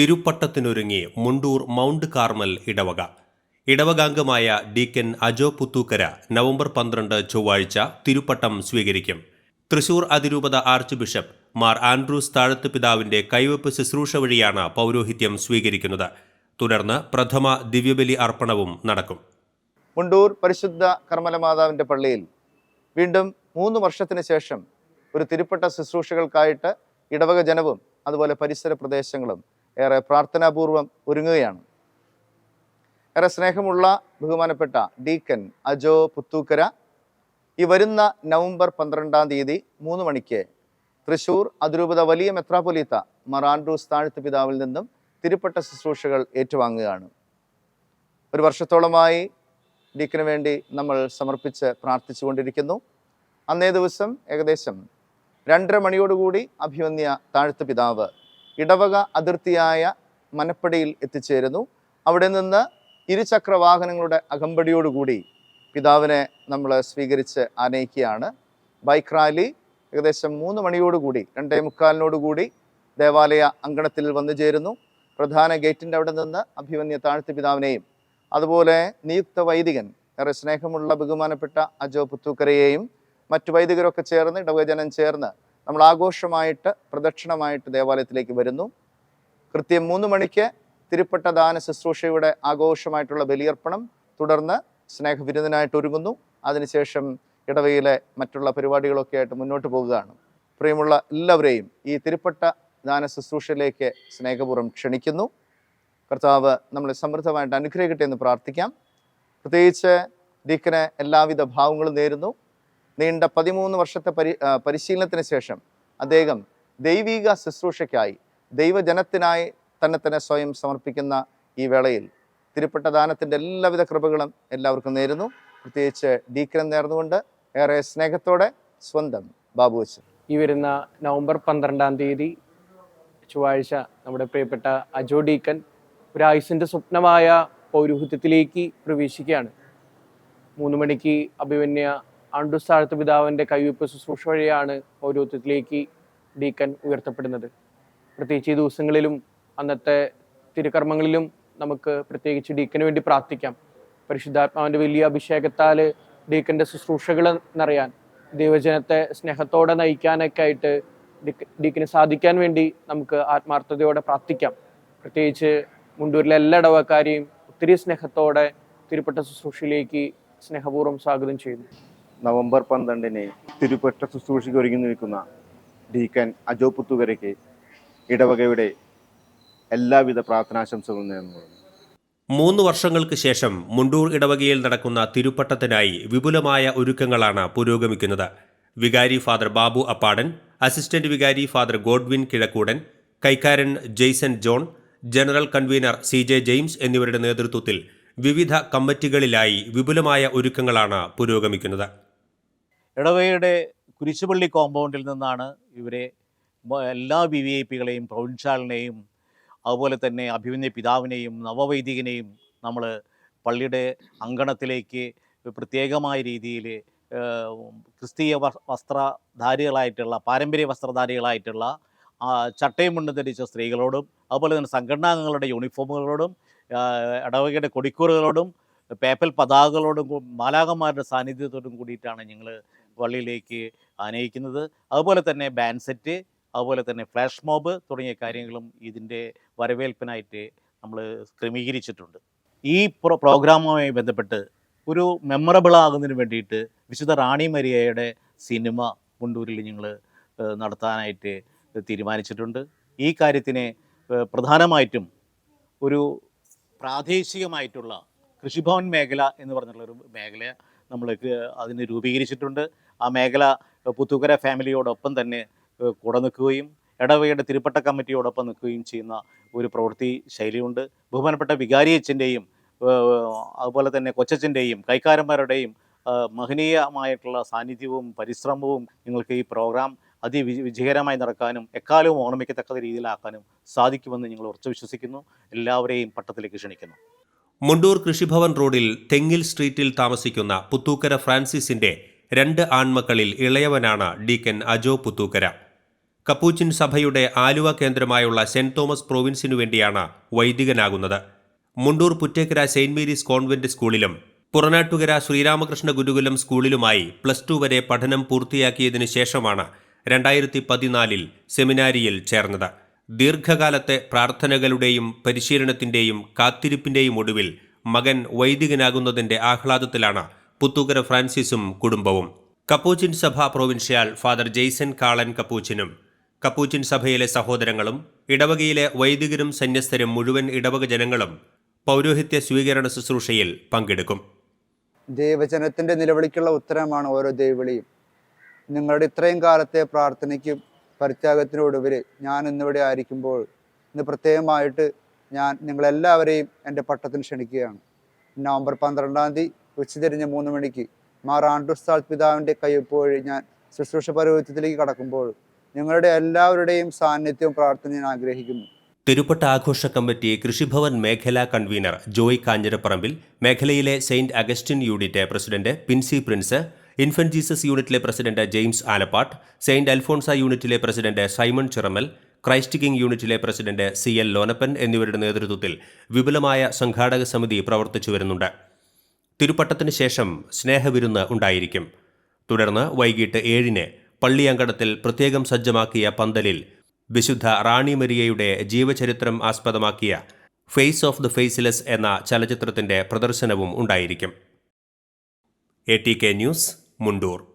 തിരുപ്പട്ടത്തിനൊരുങ്ങി Mundur mount Carmel ഇടവക. ഇടവകാംഗമായ deacon Ajo Puthukkara November പന്ത്രണ്ട് ചൊവ്വാഴ്ച തിരുപ്പട്ടം സ്വീകരിക്കും. തൃശൂർ അതിരൂപത ആർച്ച് ബിഷപ്പ് മാർ ആൻഡ്രൂസ് താഴത്ത് പിതാവിന്റെ കൈവപ്പ് ശുശ്രൂഷ വഴിയാണ് പൗരോഹിത്യം സ്വീകരിക്കുന്നത്. തുടർന്ന് പ്രഥമ ദിവ്യബലി അർപ്പണവും നടക്കും. മുണ്ടൂർ പരിശുദ്ധ കർമ്മല മാതാവിന്റെ പള്ളിയിൽ വീണ്ടും മൂന്ന് വർഷത്തിന് ശേഷം ഒരു തിരുപ്പട്ട ശുശ്രൂഷകൾക്കായിട്ട് ഇടവക ജനവും അതുപോലെ പരിസര പ്രദേശങ്ങളും ഏറെ പ്രാർത്ഥനാപൂർവം ഒരുങ്ങുകയാണ്. ഏറെ സ്നേഹമുള്ള ബഹുമാനപ്പെട്ട ഡീക്കൻ അജോ പുത്തൂക്കര ഈ വരുന്ന നവംബർ പന്ത്രണ്ടാം തീയതി മൂന്ന് മണിക്ക് തൃശൂർ അതിരൂപത വലിയ മെത്രാപൊലീത്ത മറാൻഡ്രൂസ് താഴ്ത്ത് പിതാവിൽ നിന്നും തിരുപ്പട്ട ശുശ്രൂഷകൾ ഏറ്റുവാങ്ങുകയാണ്. ഒരു വർഷത്തോളമായി ഡീക്കിന് വേണ്ടി നമ്മൾ സമർപ്പിച്ച് പ്രാർത്ഥിച്ചുകൊണ്ടിരിക്കുന്നു അന്നേ ദിവസം ഏകദേശം രണ്ടര മണിയോടുകൂടി അഭിമന്യ താഴ്ത്ത് പിതാവ് ഇടവക അതിർത്തിയായ മനപ്പടിയിൽ എത്തിച്ചേരുന്നു. അവിടെ നിന്ന് ഇരുചക്ര വാഹനങ്ങളുടെ അകമ്പടിയോടുകൂടി പിതാവിനെ നമ്മൾ സ്വീകരിച്ച് ആനയിക്കുകയാണ്. ബൈക്ക് റാലി ഏകദേശം മൂന്ന് മണിയോടുകൂടി രണ്ടേ മുക്കാലിനോടുകൂടി ദേവാലയ അങ്കണത്തിൽ വന്നു ചേരുന്നു. പ്രധാന ഗേറ്റിന്റെ അവിടെ നിന്ന് അഭിമന്യ താഴ്ത്തി പിതാവിനെയും അതുപോലെ നിയുക്ത വൈദികൻ ഏറെ സ്നേഹമുള്ള ബഹുമാനപ്പെട്ട അജോ പുത്തൂക്കരയെയും മറ്റു വൈദികരൊക്കെ ചേർന്ന് ഇടവജനം ചേർന്ന് നമ്മൾ ആഘോഷമായിട്ട് പ്രദക്ഷിണമായിട്ട് ദേവാലയത്തിലേക്ക് വരുന്നു. കൃത്യം മൂന്ന് മണിക്ക് തിരുപ്പട്ട ദാന ശുശ്രൂഷയുടെ ആഘോഷമായിട്ടുള്ള ബലിയർപ്പണം തുടർന്ന് സ്നേഹവിരുദ്ധനായിട്ട് ഒരുങ്ങുന്നു. അതിനുശേഷം ഇടവയിലെ മറ്റുള്ള പരിപാടികളൊക്കെ ആയിട്ട് മുന്നോട്ട് പോകുകയാണ്. പ്രിയമുള്ള എല്ലാവരെയും ഈ തിരുപ്പട്ട ദാന ശുശ്രൂഷയിലേക്ക് സ്നേഹപൂർവം ക്ഷണിക്കുന്നു. കർത്താവ് നമ്മളെ സമൃദ്ധമായിട്ട് അനുഗ്രഹിക്കട്ടെ എന്ന് പ്രാർത്ഥിക്കാം. പ്രത്യേകിച്ച് ഡീക്കന് എല്ലാവിധ ഭാവങ്ങളും നേരുന്നു. നീണ്ട പതിമൂന്ന് വർഷത്തെ പരി പരിശീലനത്തിന് ശേഷം അദ്ദേഹം ദൈവിക ശുശ്രൂഷയ്ക്കായി ദൈവജനത്തിനായി തന്നെ തന്നെ സ്വയം സമർപ്പിക്കുന്ന ഈ വേളയിൽ തിരുപ്പെട്ട ദാനത്തിന്റെ എല്ലാവിധ കൃപകളും എല്ലാവർക്കും നേരുന്നു. പ്രത്യേകിച്ച് ഡീക്കനം നേർന്നുകൊണ്ട് ഏറെ സ്നേഹത്തോടെ സ്വന്തം ബാബു ബാബുവച്ചൻ ഈ വരുന്ന നവംബർ പന്ത്രണ്ടാം തീയതി ചൊവ്വാഴ്ച നമ്മുടെ പ്രിയപ്പെട്ട അജോ ഡീക്കൻ ഒരു ആയുസിന്റെ സ്വപ്നമായ പൗരോഹിത്യത്തിലേക്ക് പ്രവേശിക്കുകയാണ്. മൂന്ന് മണിക്ക് അഭിമന്യ ആണ്ടുസ് താഴ്ത്ത പിതാവിന്റെ കൈവയ്പ് ശുശ്രൂഷ വഴിയാണ് പൗരോത്വത്തിലേക്ക് ഡീക്കൻ ഉയർത്തപ്പെടുന്നത്. പ്രത്യേകിച്ച് ഈ ദിവസങ്ങളിലും അന്നത്തെ തിരുക്കർമ്മങ്ങളിലും നമുക്ക് പ്രത്യേകിച്ച് ഡീക്കന് വേണ്ടി പ്രാർത്ഥിക്കാം. പരിശുദ്ധാത്മാവിന്റെ വലിയ അഭിഷേകത്താൽ ഡീക്കന്റെ ശുശ്രൂഷകൾ എന്നറിയാൻ ദൈവജനത്തെ സ്നേഹത്തോടെ നയിക്കാനൊക്കെ ആയിട്ട് ഡീക്കിന് സാധിക്കാൻ വേണ്ടി നമുക്ക് ആത്മാർത്ഥതയോടെ പ്രാർത്ഥിക്കാം. പ്രത്യേകിച്ച് മുണ്ടൂരിലെ എല്ലാ ഇടവക്കാരെയും ഒത്തിരി സ്നേഹത്തോടെ തിരുപ്പെട്ട ശുശ്രൂഷയിലേക്ക് സ്നേഹപൂർവം സ്വാഗതം ചെയ്യുന്നു. നവംബർ പന്ത്രണ്ടിന് തിരുപ്പറ്റ ശുശ്രൂഷയ്ക്ക് ഒരുങ്ങി നിൽക്കുന്ന ഡീക്കൻ അജോ പുത്തുകരയ്ക്ക് ഇടവകയുടെ എല്ലാവിധ പ്രാർത്ഥനാശംസകളും നേർന്നു മൂന്ന് വർഷങ്ങൾക്ക് ശേഷം മുണ്ടൂർ ഇടവകയിൽ നടക്കുന്ന തിരുപ്പട്ടത്തിനായി വിപുലമായ ഒരുക്കങ്ങളാണ് പുരോഗമിക്കുന്നത്. വികാരി ഫാദർ ബാബു അപ്പാടൻ അസിസ്റ്റന്റ് വികാരി father Godwin Kizhakkoodan കൈക്കാരൻ Jaison John general convener C J James എന്നിവരുടെ നേതൃത്വത്തിൽ വിവിധ കമ്മിറ്റികളിലായി വിപുലമായ ഒരുക്കങ്ങളാണ് പുരോഗമിക്കുന്നത്. ഇടവകയുടെ കുരിശുപള്ളി കോമ്പൗണ്ടിൽ നിന്നാണ് ഇവരെ എല്ലാ വി വി ഐ പികളെയും പ്രൊവിൻഷ്യാലിനെയും അതുപോലെ തന്നെ അഭിമന്യ പിതാവിനെയും നവവൈദികനെയും നമ്മൾ പള്ളിയുടെ അങ്കണത്തിലേക്ക് പ്രത്യേകമായ രീതിയിൽ ക്രിസ്തീയ വസ്ത്രധാരികളായിട്ടുള്ള പാരമ്പര്യ വസ്ത്രധാരികളായിട്ടുള്ള ചട്ടയും മുണ്ടും ധരിച്ച സ്ത്രീകളോടും അതുപോലെ തന്നെ സംഘടനാംഗങ്ങളുടെ യൂണിഫോമുകളോടും ഇടവകയുടെ കൊടിക്കൂറുകളോടും പേപ്പൽ പതാകകളോടും മാലാകന്മാരുടെ സാന്നിധ്യത്തോടും കൂടിയിട്ടാണ് ഞങ്ങൾ പള്ളിയിലേക്ക് ആനയിക്കുന്നത്. അതുപോലെ തന്നെ ബാൻസെറ്റ് അതുപോലെ തന്നെ ഫ്ലാഷ് മോബ് തുടങ്ങിയ കാര്യങ്ങളും ഇതിന്റെ വരവേൽപ്പിനായിട്ട് നമ്മൾ ക്രമീകരിച്ചിട്ടുണ്ട്. ഈ പ്രോ പ്രോഗ്രാമുമായി ബന്ധപ്പെട്ട് ഒരു മെമ്മറബിൾ ആകുന്നതിന് വേണ്ടിയിട്ട് വിശുദ്ധ റാണി മരിയയുടെ സിനിമ മുണ്ടൂരിൽ ഞങ്ങൾ നടത്താനായിട്ട് തീരുമാനിച്ചിട്ടുണ്ട്. ഈ കാര്യത്തിനെ പ്രധാനമായിട്ടും ഒരു പ്രാദേശികമായിട്ടുള്ള കൃഷിഭവൻ മേഖല എന്ന് പറഞ്ഞിട്ടുള്ളൊരു മേഖല നമ്മൾ അതിന് രൂപീകരിച്ചിട്ടുണ്ട്. ആ മേഖല പുത്തുകര ഫാമിലിയോടൊപ്പം തന്നെ കൂടെ നിൽക്കുകയും ഇടവകയുടെ തിരുപ്പട്ട കമ്മിറ്റിയോടൊപ്പം നിൽക്കുകയും ചെയ്യുന്ന ഒരു പ്രവൃത്തി ശൈലിയുണ്ട്. ബഹുമാനപ്പെട്ട വികാരിയച്ഛന്റെയും അതുപോലെ തന്നെ കൊച്ചച്ഛന്റെയും കൈക്കാരന്മാരുടെയും മഹനീയമായിട്ടുള്ള സാന്നിധ്യവും പരിശ്രമവും നിങ്ങൾക്ക് ഈ പ്രോഗ്രാം അതിവിജയകരമായി നടക്കാനും എക്കാലവും ഓർമ്മിക്കത്തക്ക രീതിയിലാക്കാനും സാധിക്കുമെന്ന് ഞങ്ങൾ ഉറച്ചു വിശ്വസിക്കുന്നു. എല്ലാവരെയും പട്ടത്തിലേക്ക് ക്ഷണിക്കുന്നു. മുണ്ടൂർ കൃഷിഭവൻ റോഡിൽ തെങ്ങിൽ സ്ട്രീറ്റിൽ താമസിക്കുന്ന പുത്തൂക്കര ഫ്രാൻസിസിന്റെ രണ്ട് ആൺമക്കളിൽ ഇളയവനാണ് ഡീക്കൻ അജോ പുത്തൂക്കര. കപ്പൂച്ചിൻ സഭയുടെ ആലുവ കേന്ദ്രമായുള്ള സെന്റ് തോമസ് പ്രോവിൻസിനു വേണ്ടിയാണ് വൈദികനാകുന്നത്. Mundoor Puttekkara saint Mary's convent സ്കൂളിലും പുറനാട്ടുകര ശ്രീരാമകൃഷ്ണ ഗുരുകുലം സ്കൂളിലുമായി പ്ലസ് ടു വരെ പഠനം പൂർത്തിയാക്കിയതിനു ശേഷമാണ് രണ്ടായിരത്തി പതിനാലിൽ സെമിനാരിയിൽ ചേർന്നത്. ദീർഘകാലത്തെ പ്രാർത്ഥനകളുടെയും പരിശീലനത്തിന്റെയും കാത്തിരിപ്പിന്റെയും ഒടുവിൽ മകൻ വൈദികനാകുന്നതിന്റെ ആഹ്ലാദത്തിലാണ് പുത്തൂക്കര ഫ്രാൻസിസും കുടുംബവും. കപ്പൂച്ചിൻ സഭ പ്രൊവിൻഷ്യൽ ഫാദർ ജെയ്സൺ കാളൻ കപ്പൂച്ചിനും കപ്പൂച്ചിൻ സഭയിലെ സഹോദരങ്ങളും ഇടവകയിലെ വൈദികരും സന്യസ്തരും മുഴുവൻ ഇടവക ജനങ്ങളും പൗരോഹിത്യ സ്വീകരണ ശുശ്രൂഷയിൽ പങ്കെടുക്കും. ദൈവജനത്തിന്റെ നിലവിളിക്കുള്ള ഉത്തരമാണ് ഓരോ ദൈവളിയും നിങ്ങളുടെ ഇത്രയും കാലത്തെ പ്രാർത്ഥനയ്ക്കും പരിത്യാഗത്തിനൊടുവിൽ ഞാൻ ഇന്നിവിടെ ആയിരിക്കുമ്പോൾ ഇന്ന് പ്രത്യേകമായിട്ട് ഞാൻ നിങ്ങളെല്ലാവരെയും എന്റെ പട്ടത്തിന് ക്ഷണിക്കുകയാണ്. നവംബർ പന്ത്രണ്ടാം തീയതി ഉച്ചതിരിഞ്ഞ് മൂന്ന് മണിക്ക് മാർ ആൻഡ്രൂസ് പിതാവിന്റെ കയ്യൊപ്പ് വഴി ഞാൻ ശുശ്രൂഷ പൗരോഹിത്യത്തിലേക്ക് കടക്കുമ്പോൾ നിങ്ങളുടെ എല്ലാവരുടെയും സാന്നിധ്യവും പ്രാർത്ഥന ഞാൻ ആഗ്രഹിക്കുന്നു. തിരുപ്പട്ട ആഘോഷ കമ്മിറ്റി കൃഷിഭവൻ മേഖലാ കൺവീനർ ജോയ് കാഞ്ഞിരപ്പറമ്പിൽ മേഖലയിലെ saint Augustine unit president Pincy Prince infant Jesus യൂണിറ്റിലെ president James Alappatt saint Alphonsa യൂണിറ്റിലെ president Simon Chiramal Christ king യൂണിറ്റിലെ പ്രസിഡന്റ് സി എൽ ലോനപ്പൻ എന്നിവരുടെ നേതൃത്വത്തിൽ വിപുലമായ സംഘാടക സമിതി പ്രവർത്തിച്ചു വരുന്നുണ്ട്. തിരുപ്പട്ടത്തിന് ശേഷം സ്നേഹവിരുന്ന് ഉണ്ടായിരിക്കും. തുടർന്ന് വൈകിട്ട് ഏഴിന് പള്ളിയങ്കണത്തിൽ പ്രത്യേകം സജ്ജമാക്കിയ പന്തലിൽ വിശുദ്ധ റാണി മരിയയുടെ ജീവചരിത്രം ആസ്പദമാക്കിയ ഫേസ് ഓഫ് ദ ഫേസ്ലെസ് എന്ന ചലച്ചിത്രത്തിന്റെ പ്രദർശനവും ഉണ്ടായിരിക്കും. A T K news Mundoor.